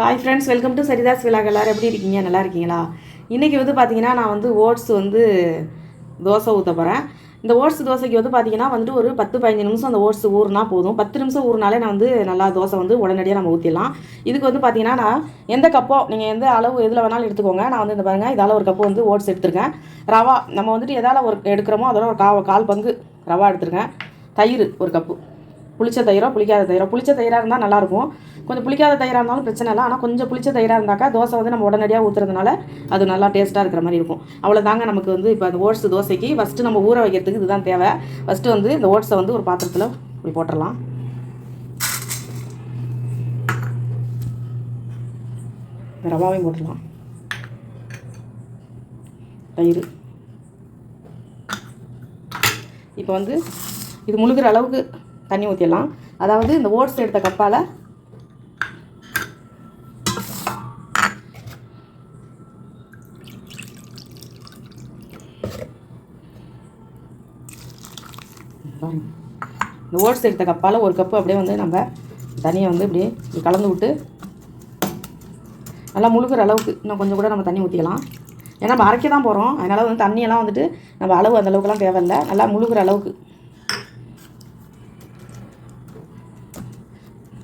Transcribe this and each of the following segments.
Hi friends welcome to சரிதாஸ் விழாக் எப்படி இருக்கீங்க? நல்லா இருக்கீங்களா? இன்றைக்கி வந்து பார்த்தீங்கன்னா நான் வந்து ஓட்ஸ் வந்து தோசை ஊற்ற போகிறேன் இந்த ஓட்ஸ் தோசைக்கு வந்து பார்த்தீங்கன்னா வந்துட்டு ஒரு பத்து பதினஞ்சு நிமிஷம் அந்த ஓட்ஸ் ஊறுனா போதும். பத்து நிமிஷம் ஊறினாலே நான் வந்து நல்லா தோசை வந்து உடனடியாக நம்ம ஊற்றிடலாம் இதுக்கு வந்து பார்த்தீங்கன்னா நான் எந்த கப்போ நீங்கள் எந்த அளவு எதில் வேணாலும் எடுத்துக்கோங்க. நான் வந்து இந்த பாருங்கள் இதால் ஒரு கப்பு வந்து ஓட்ஸ் எடுத்திருக்கேன். ரவா நம்ம வந்துட்டு எதால் ஒரு எடுக்கிறோமோ அதோட ஒரு கா கால் பங்கு ரவா எடுத்திருக்கேன். தயிர் ஒரு கப்பு. புளிச்ச தயிரோ புளிக்காத தயிரோ. புளிச்ச தயிராக இருந்தால் நல்லாயிருக்கும் கொஞ்சம் புளிக்காத தயிராக இருந்தாலும் பிரச்சனை இல்லை. ஆனால் கொஞ்சம் புளிச்ச தயிராக இருந்தாக்கா தோசை வந்து நம்ம உடனடியாக ஊற்றுறதுனால அது நல்லா டேஸ்ட்டாக இருக்கிற மாதிரி இருக்கும். அவ்வளோதாங்க நமக்கு வந்து இப்போ அந்த ஓட்ஸ் தோசைக்கு. ஃபஸ்ட்டு நம்ம ஊற வைக்கிறதுக்கு இதுதான் தேவை. ஃபஸ்ட்டு வந்து இந்த ஓட்ஸை வந்து ஒரு பாத்திரத்தில் இப்படி போட்டுடலாம் ரவாவையும் போட்டுடலாம் தயிர். இப்போ வந்து இது முழுகிற அளவுக்கு தண்ணி ஊற்றிடலாம் அதாவது இந்த ஓட்ஸ் எடுத்த கப்பால் இந்த ஓட்ஸ் எடுத்த கப்பால் ஒரு கப்பு அப்படியே வந்து நம்ம தண்ணியை வந்து இப்படியே இப்படி கலந்து விட்டு நல்லா முழுகிற அளவுக்கு இன்னும் கொஞ்சம் கூட நம்ம தண்ணி ஊற்றிக்கலாம் ஏன்னா நம்ம அரைக்க தான் போகிறோம் அதனால் வந்து தண்ணியெல்லாம் வந்துட்டு நம்ம அளவு அந்தளவுக்குலாம் தேவையில்லை. நல்லா முழுகிற அளவுக்கு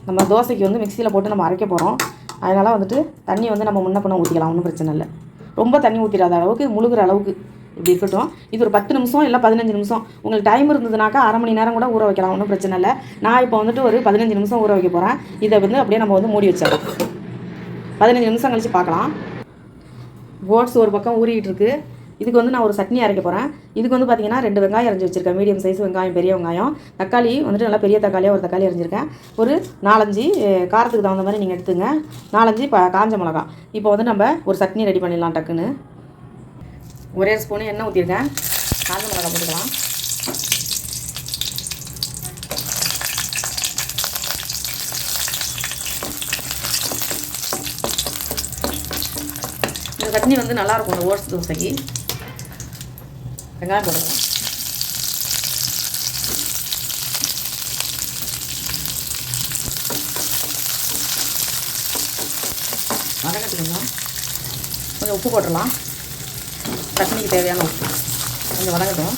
நம்ம தோசைக்கு வந்து மிக்சியில் போட்டு நம்ம அரைக்க போகிறோம் அதனால் வந்துட்டு தண்ணி வந்து நம்ம முன்ன பண்ண ஊற்றிக்கலாம் ஒன்றும் பிரச்சனை இல்லை. ரொம்ப தண்ணி ஊற்றிடாத அளவுக்கு முழுகிற அளவுக்கு இப்படி இருக்கட்டும். இது ஒரு பத்து நிமிஷம் இல்லை பதினஞ்சு நிமிஷம். உங்களுக்கு டைம் இருந்ததுனாக்கா அரை மணி நேரம் கூட ஊற வைக்கலாம் ஒன்றும் பிரச்சனை இல்லை. நான் இப்போ வந்துட்டு ஒரு பதினஞ்சு நிமிஷம் ஊற வைக்க போகிறேன் இதை வந்து அப்படியே நம்ம வந்து மூடி வச்சிடலாம். பதினஞ்சு நிமிஷம் கழித்து பார்க்கலாம். ஓட்ஸ் ஒரு பக்கம் ஊறிக்கிட்டு இருக்குது இதுக்கு வந்து நான் ஒரு சட்னி அரைக்க போகிறேன் இதுக்கு வந்து பார்த்தீங்கன்னா ரெண்டு வெங்காயம் அரைஞ்சி வச்சிருக்கேன். மீடியம் சைஸ் வெங்காயம் பெரிய வெங்காயம். தக்காளி வந்துட்டு நல்லா பெரிய தக்காளியாக ஒரு தக்காளி அரைஞ்சிருக்கேன். ஒரு நாலஞ்சு காரத்துக்கு தகுந்த மாதிரி நீங்கள் எடுத்துங்க. நாலஞ்சு ப காஞ்ச மிளகா. இப்போ வந்து நம்ம ஒரு சட்னி ரெடி பண்ணிடலாம் டக்குன்னு. ஒரே ஸ்பூனு எண்ணெய் ஊற்றிருக்கேன் காஞ்ச மிளகா போட்டுக்கலாம். இந்த சட்னி வந்து நல்லாயிருக்கும் இந்த ஓட்ஸ் தோசைக்கு. வெங்காயம் போடுவோம் வதங்கட்டுக்கணும் கொஞ்சம் உப்பு போட்டுடலாம். சட்னிக்கு தேவையான உப்பு. கொஞ்சம் வதங்கட்டும்.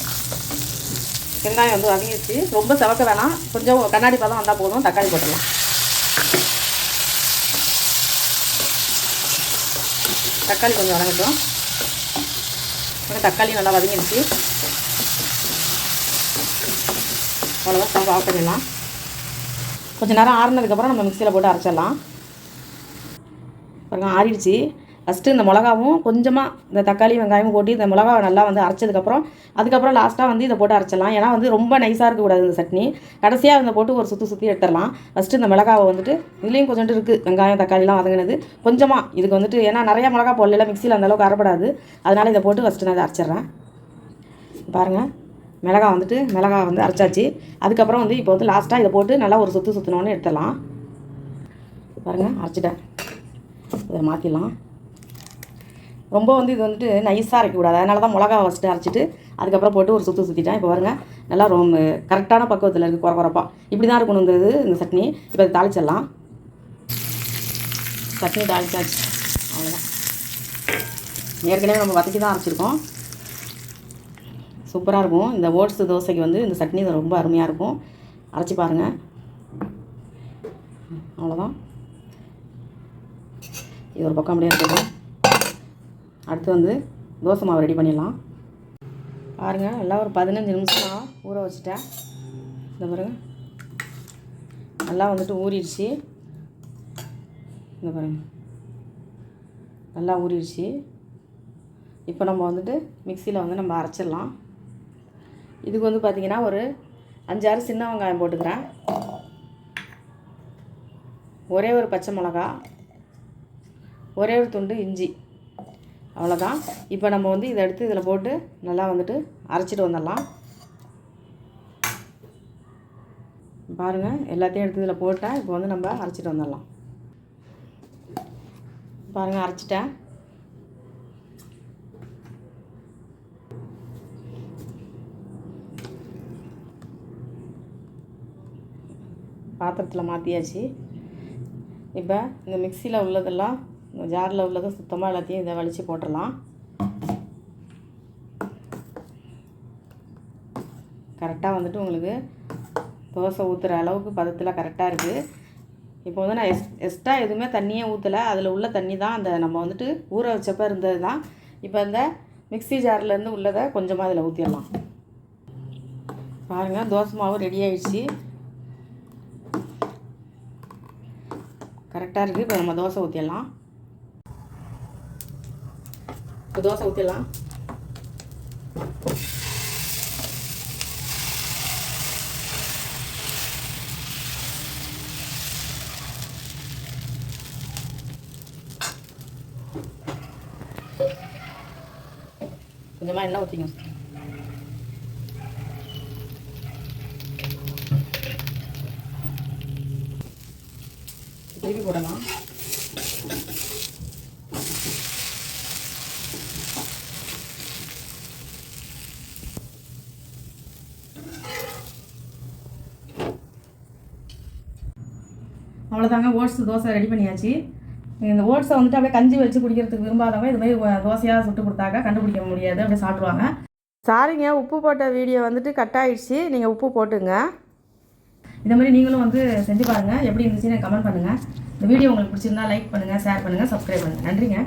வெங்காயம் வந்து வதங்கிடுச்சு. ரொம்ப செவக்க வேணாம். கொஞ்சம் கண்ணாடி பதம் வந்தால் போதும். தக்காளி போட்டுடலாம் தக்காளி கொஞ்சம் வதங்கட்டும். தக்காளி நல்லா வதங்கிடுச்சு. அவ்வளோதான் ஸ்டவ் ஆஃப் பண்ணிடலாம். கொஞ்சம் நேரம் ஆறுனதுக்கப்புறம் நம்ம மிக்சியில் போட்டு அரைச்சிடலாம். பாருங்க ஆறிடுச்சு. ஃபஸ்ட்டு இந்த மிளகாவும் கொஞ்சமாக இந்த தக்காளி வெங்காயமும் போட்டு இந்த மிளகாவை நல்லா வந்து அரைச்சதுக்கப்புறம் அதுக்கப்புறம் லாஸ்ட்டாக வந்து இதை போட்டு அரைச்சிடலாம். ஏன்னா வந்து ரொம்ப நைஸாக இருக்கக்கூடாது இந்த சட்னி. கடைசியாக இதை போட்டு ஒரு சுற்றி சுற்றி எடுத்துடலாம். ஃபஸ்ட்டு இந்த மிளகாவை வந்துட்டு இதுலேயும் கொஞ்சோண்டு இருக்குது வெங்காயம் தக்காளிலாம் வதங்கினது. கொஞ்சமாக இதுக்கு வந்துட்டு ஏன்னா நிறையா மிளகா போடல மிக்சியில் அந்த அளவுக்கு அரைப்படாது அதனால் இதை போட்டு ஃபஸ்ட்டு நான் இதை அரைச்சிட்றேன். பாருங்கள் மிளகா வந்துட்டு மிளகா வந்து அரைச்சாச்சு. அதுக்கப்புறம் வந்து இப்போ வந்து லாஸ்ட்டாக இதை போட்டு நல்லா ஒரு சுற்று சுற்றினோன்னு எடுத்துடலாம். பாருங்கள் அரைச்சிட்டேன். இதை மாற்றிடலாம் ரொம்ப வந்து இது வந்துட்டு நைஸாக அரைக்கக்கூடாது அதனால தான் மிளகா ஃபஸ்ட்டு அரைச்சிட்டு அதுக்கப்புறம் போட்டு ஒரு சுற்று சுற்றிட்டேன் இப்போ பாருங்கள் நல்லா ரொம்ப கரெக்டான பக்குவத்தில் இருக்குது குறை குறைப்பாக இப்படி தான் இருக்கணுங்கிறது இந்த சட்னி. இப்போ அதை தாளிச்சிடலாம். சட்னி தாளிச்சாச்சு. அவ்வளோதான் ஏற்கனவே நம்ம வதக்கி தான் அரைச்சிருக்கோம். சூப்பராக இருக்கும். இந்த ஓட்ஸ் தோசைக்கு வந்து இந்த சட்னி ரொம்ப அருமையாக இருக்கும். அரைச்சி பாருங்கள் அவ்வளோதான் இது ஒரு பக்கம் அப்படியே இருக்கட்டும் அடுத்து வந்து தோசை மாவு ரெடி பண்ணிடலாம். பாருங்கள் நல்லா ஒரு பதினஞ்சு நிமிஷம் நான் ஊற வச்சுட்டேன். இந்த பாருங்கள் நல்லா வந்துட்டு ஊறிடுச்சு. இந்த பாருங்கள் நல்லா ஊறிடுச்சு. இப்போ நம்ம வந்துட்டு மிக்சியில் வந்து நம்ம அரைச்சிடலாம். இதுக்கு வந்து பார்த்திங்கன்னா ஒரு அஞ்சாறு சின்ன வெங்காயம் போட்டுக்கிறேன். ஒரே ஒரு பச்சை மிளகா ஒரே ஒரு துண்டு இஞ்சி. அவ்வளோதான் இப்போ நம்ம வந்து இதை எடுத்து இதில் போட்டு நல்லா வந்துட்டு அரைச்சிட்டு வந்துடலாம். பாருங்கள் எல்லாத்தையும் எடுத்து இதில் போட்டேன் இப்போ வந்து நம்ம அரைச்சிட்டு வந்துடலாம். பாருங்கள் அரைச்சிட்டேன். பாத்திரத்தில் மாற்றியாச்சு இப்போ இந்த மிக்சியில் உள்ளதெல்லாம் ஜாரில் உள்ளதை சுத்தமாக எல்லாத்தையும் இதை வலித்து போட்டுடலாம் கரெக்டாக வந்துட்டு உங்களுக்கு தோசை ஊற்றுற அளவுக்கு பதத்தில் கரெக்டாக இருக்குது இப்போ வந்து நான் எஸ் எக்ஸ்ட்ரா எதுவுமே தண்ணியே ஊற்றலை அதில் உள்ள தண்ணி தான் அந்த நம்ம வந்துட்டு ஊற வச்சப்போ இருந்தது தான். இப்போ அந்த மிக்சி ஜார்லேருந்து உள்ளதை கொஞ்சமாக அதில் ஊற்றிடலாம் பாருங்கள் தோசை மாவு ரெடி ஆயிடுச்சு. கரெக்டாக இருக்குது இப்போ நம்ம தோசை ஊற்றிடலாம் இப்போ தோசை ஊற்றிடலாம் கொஞ்சமாக எண்ணெய் ஊற்றிங்க திருப்பி போடலாம் அவ்வளோதாங்க ஓட்ஸ் தோசை ரெடி பண்ணியாச்சு. இந்த ஓட்ஸை வந்துட்டு அப்படியே கஞ்சி வச்சு குடிக்கிறதுக்கு விரும்பாதவங்க இது மாதிரி தோசையாக சுட்டு கொடுத்தாக்கா கண்டுபிடிக்க முடியாது அப்படியே சாப்பிடுவாங்க. சாரிங்க உப்பு போட்ட வீடியோ வந்துட்டு கட் ஆயிடுச்சு. நீங்கள் உப்பு போட்டுங்க. இந்த மாதிரி நீங்களும் வந்து செஞ்சு பாருங்கள் எப்படி இருந்துச்சுன்னு கமெண்ட் பண்ணுங்கள் இந்த வீடியோ உங்களுக்கு பிடிச்சிருந்தா லைக் பண்ணுங்கள் ஷேர் பண்ணுங்கள் சப்ஸ்கிரைப் பண்ணுங்கள் நன்றிங்க.